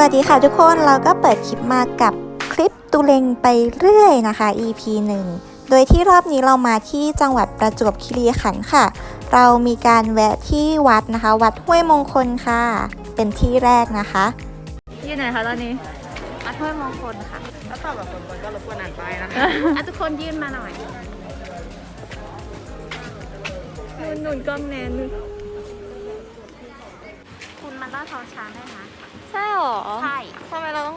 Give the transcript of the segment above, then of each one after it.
วัสดีค่ะทุกคนเราก็เปิดคลิปมากับคลิปตุเลงไปเรื่อยนะคะ EP 1 โดยที่รอบนี้เรามาที่จังหวัดประจวบคีรีขันธ์ค่ะ เรามีการแวะที่วัดนะคะ วัดห้วยมงคลค่ะ เป็นที่แรกนะคะอยู่ไหนคะตอนนี้วัดห้วยมงคลค่ะถ้าตอบแบบคนๆก็รบกวนอ่านไปนะคะ อะทุกคนยื่นมาหน่อยนุ่นนุ่นกล้องแนน นุ่นคุณมาล่าท้องช้างได้นะ ใช่หรอใช่ ทำไมเราต้อง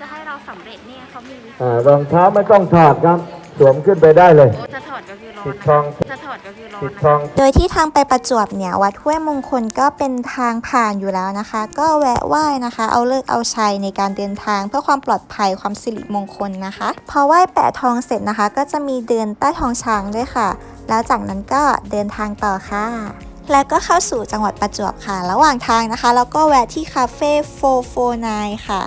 จะให้เราสำเร็จเนี่ยเขามีวิธีอ่ารองเท้าไม่ต้องถอดครับ สวมขึ้นไปได้เลย จะถอดก็คือร้อนปิดนะทอง จะถอดก็คือร้อนปิดนะทอง โดยที่ทางไปประจวบเนี่ยวัดห้วยมงคลก็เป็นทางผ่านอยู่แล้วนะคะ ก็แวะไหว้นะคะ เอาเลิกษ์เอาชัยในการเดินทางเพื่อความปลอดภัยความสิริมงคลนะคะ พอไหว้แปะทองเสร็จนะคะ ก็จะมีเดินใต้ท้องช้างด้วยค่ะ แล้วจากนั้นก็เดินทางต่อค่ะ แล้วก็เข้าสู่จังหวัดประจวบค่ะ ระหว่างทางนะคะ แล้วก็แวะที่คาเฟ่449 ค่ะ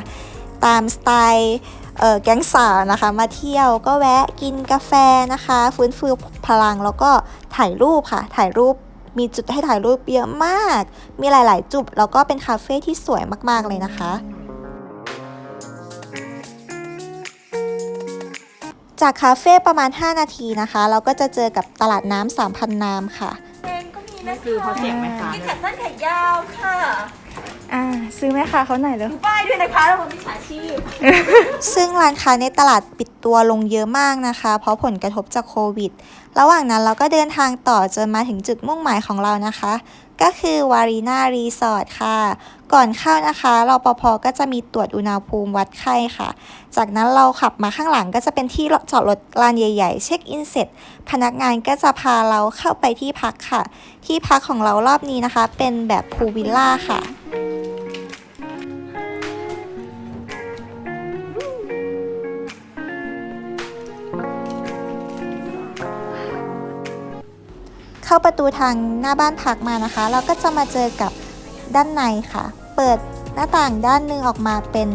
ตามสไตล์เออแก๊งสาวนะคะ มาเที่ยวก็แวะกินกาแฟนะคะ ฟื้นฟูพลังแล้วก็ถ่ายรูปค่ะ ถ่ายรูปมีจุดให้ถ่ายรูปเยอะมาก มีหลาย ๆ จุดแล้วก็เป็นคาเฟ่ที่สวยมาก ๆ เลยนะคะ จากคาเฟ่ประมาณ 5 นาทีนะคะ เราก็จะเจอกับตลาดน้ำ3,000 น้ำค่ะ นี่คือเขาเสียงไหมคะแขนสั้นแขนยาวค่ะ อ่าซื้อไหมคะเขาไหนอยเลยป้ายด้วยนะคะระวังมิจฉาชีพ ซึ่งร้านค้าในตลาดปิดตัวลงเยอะมากนะคะ เพราะผลกระทบจากโควิด ระหว่างนั้นเราก็เดินทางต่อจนมาถึงจุดมุ่งหมายของเรานะคะ ก็คือวารีนารีสอร์ทค่ะ ก่อนเข้านะคะรปภก็จะมีตรวจอุณหภูมิวัดไข้ค่ะ จากนั้นเราขับมาข้างหลังก็จะเป็นที่จอดรถลานใหญ่ ๆ เช็คอินเสร็จ พนักงานก็จะพาเราเข้าไปที่พักค่ะ ที่พักของเรารอบนี้นะคะ เป็นแบบพูลวิลล่าค่ะ เข้าประตูทางหน้าบ้านพักมานะคะ เราก็จะมาเจอกับด้านในค่ะ เปิดหน้าต่างด้านหนึงออกมาเป็น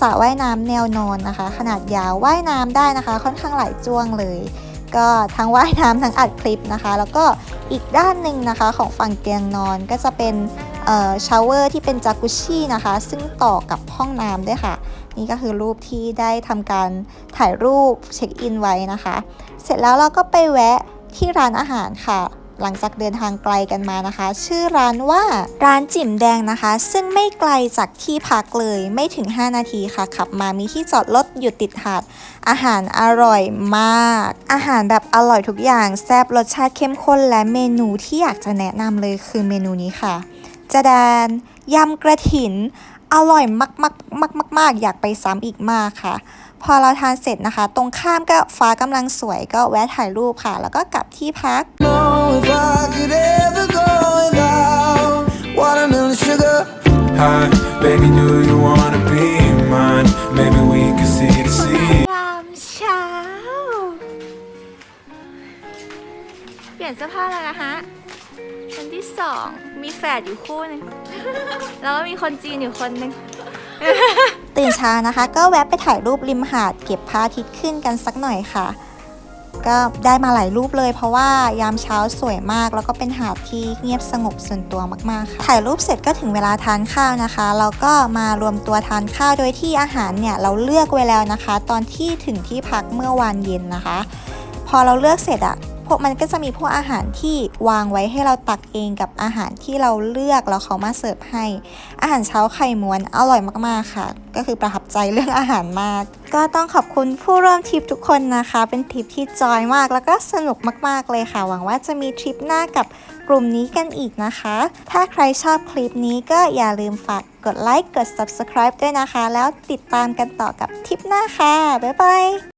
สระว่ายน้ำแนวนอนนะคะ ขนาดยาวว่ายน้ำได้นะคะ ค่อนข้างหลายจ้วงเลย ก็ทั้งว่ายน้ำทั้งอัดคลิปนะคะ แล้วก็อีกด้านหนึ่งนะคะของฝั่งเตียงนอนก็จะเป็นเอ่อชาวเวอร์ที่เป็นจากุชี่นะคะ ซึ่งต่อกับห้องน้ำด้วยค่ะ นี่ก็คือรูปที่ได้ทำการถ่ายรูปเช็คอินไว้นะคะ เสร็จแล้วเราก็ไปแวะ ที่ร้านอาหารค่ะหลังจากเดินทางไกลกันมานะคะ ชื่อร้านว่าร้านจิ๋มแดงนะคะ ซึ่งไม่ไกลจากที่พักเลยไม่ถึง 5 นาทีค่ะขับมามีที่จอดรถอยู่ติดหาด อาหารอร่อยมาก อาหารแบบอร่อยทุกอย่าง แซ่บรสชาติเข้มข้นและเมนูที่อยากจะแนะนำเลยคือเมนูนี้ค่ะจะแดนยำกระถิน อร่อยมากมากมากมากมากๆอยากไปซ้ำอีกมากค่ะ พอเราทานเสร็จนะคะ ตรงข้ามก็ฟ้ากำลังสวยก็แวะถ่ายรูปค่ะ แล้วก็กลับที่พัก know if I could ever go without watermelon sugar. Hi, baby, do you wanna be mine? Maybe we can see the sea. ยามเช้า เปลี่ยนเสื้อผ้าแล้วนะคะวันที่สองมีแฝดอยู่คู่หนึง แล้วก็มีคนจีนอยู่คนหนึง ตื่นเช้านะคะ ก็แวะไปถ่ายรูปริมหาดเก็บพระอาทิตย์ขึ้นกันสักหน่อยค่ะ ก็ได้มาหลายรูปเลย เพราะว่ายามเช้าสวยมาก แล้วก็เป็นหาดที่เงียบสงบส่วนตัวมากๆค่ะถ่ายรูปเสร็จก็ถึงเวลาทานข้าวนะคะแล้วก็มารวมตัวทานข้าวโดยที่อาหารเนี่ยเราเลือกไว้แล้วนะคะ ตอนที่ถึงที่พักเมื่อวานเย็นนะคะ พอเราเลือกเสร็จอะ พวกมันก็จะมีพวกอาหารที่วางไว้ให้เราตักเองกับอาหารที่เราเลือกแล้วเขามาเสิร์ฟให้ อาหารเช้าไข่ม้วนอร่อยมากๆค่ะ ก็คือประทับใจเรื่องอาหารมาก ก็ต้องขอบคุณผู้ร่วมทริปทุกคนนะคะ เป็นทริปที่จอยมากแล้วก็สนุกมากๆเลยค่ะ หวังว่าจะมีทริปหน้ากับกลุ่มนี้กันอีกนะคะ ถ้าใครชอบคลิปนี้ก็อย่าลืมฝากกดไลค์กด subscribe ด้วยนะคะ แล้วติดตามกันต่อกับทริปหน้าค่ะ บ๊ายบาย